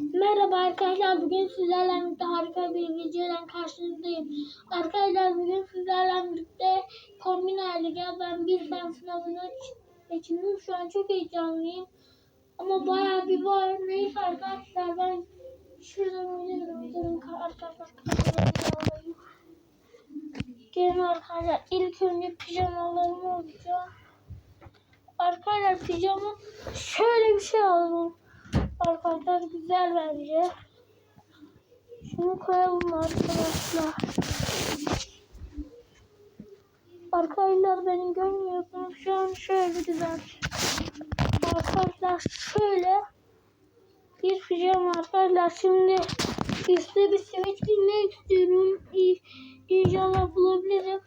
Merhaba arkadaşlar bugün sizlerle birlikte harika bir videodan karşınızdayım. Arkadaşlar bugün sizlerle birlikte kombin ayrıca ben bir fen sınavına geçirdim. Şu an çok heyecanlıyım. Ama bayağı bir var. Neyse arkadaşlar ben şuradan oynarım. Durun arkadaşlar alayım. Gelin arkadaşlar ilk önce pijamalarımı alacağım. Arkadaşlar pijama şöyle bir şey aldım. Arkadaşlar güzel bence. Şunu koyalım arkadaşlar. Arkadaşlar beni görmüyorsunuz. Şu an şöyle güzel. Arkadaşlar şöyle bir pijama arkadaşlar. Şimdi üstte bir sivit giymek istiyorum. İnşallah bulabilirim.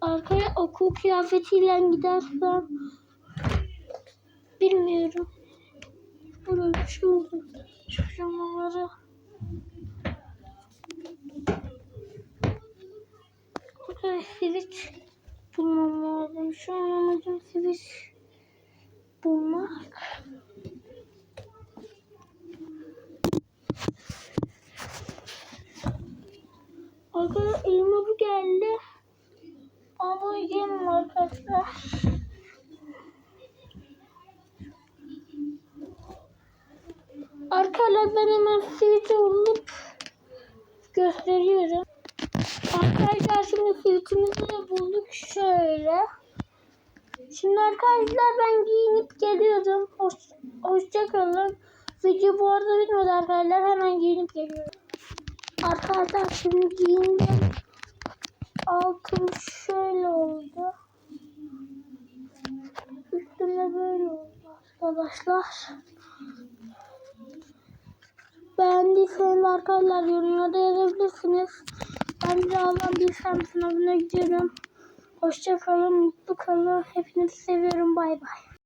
Arkaya okul kıyafetiyle gidersem bilmiyorum. Böyle bir şey oldu. Şu pijamaları. Burada sivit bulmam lazım. Şu an amacım sivit bulmak. Arkadaşlar elime bu geldi. Ama yiyemem arkadaşlar. Arkadaşlar ben hemen siviti bulup gösteriyorum. Arkadaşlar şimdi sivitimizi de bulduk şöyle. Şimdi arkadaşlar ben giyinip geliyorum. Hoş, hoşça kalın. Video bu arada bitmedi arkadaşlar. Hemen giyinip geliyorum. Arkadaşlar şimdi giyindim. Altım şöyle oldu. Üstümde böyle oldu arkadaşlar. Beğendiyseniz arkadaşlar yorumlarda yazabilirsiniz. Ben birazdan bir fen sınavına gidiyorum. Hoşça kalın, mutlu kalın. Hepinizi seviyorum. Bay bay.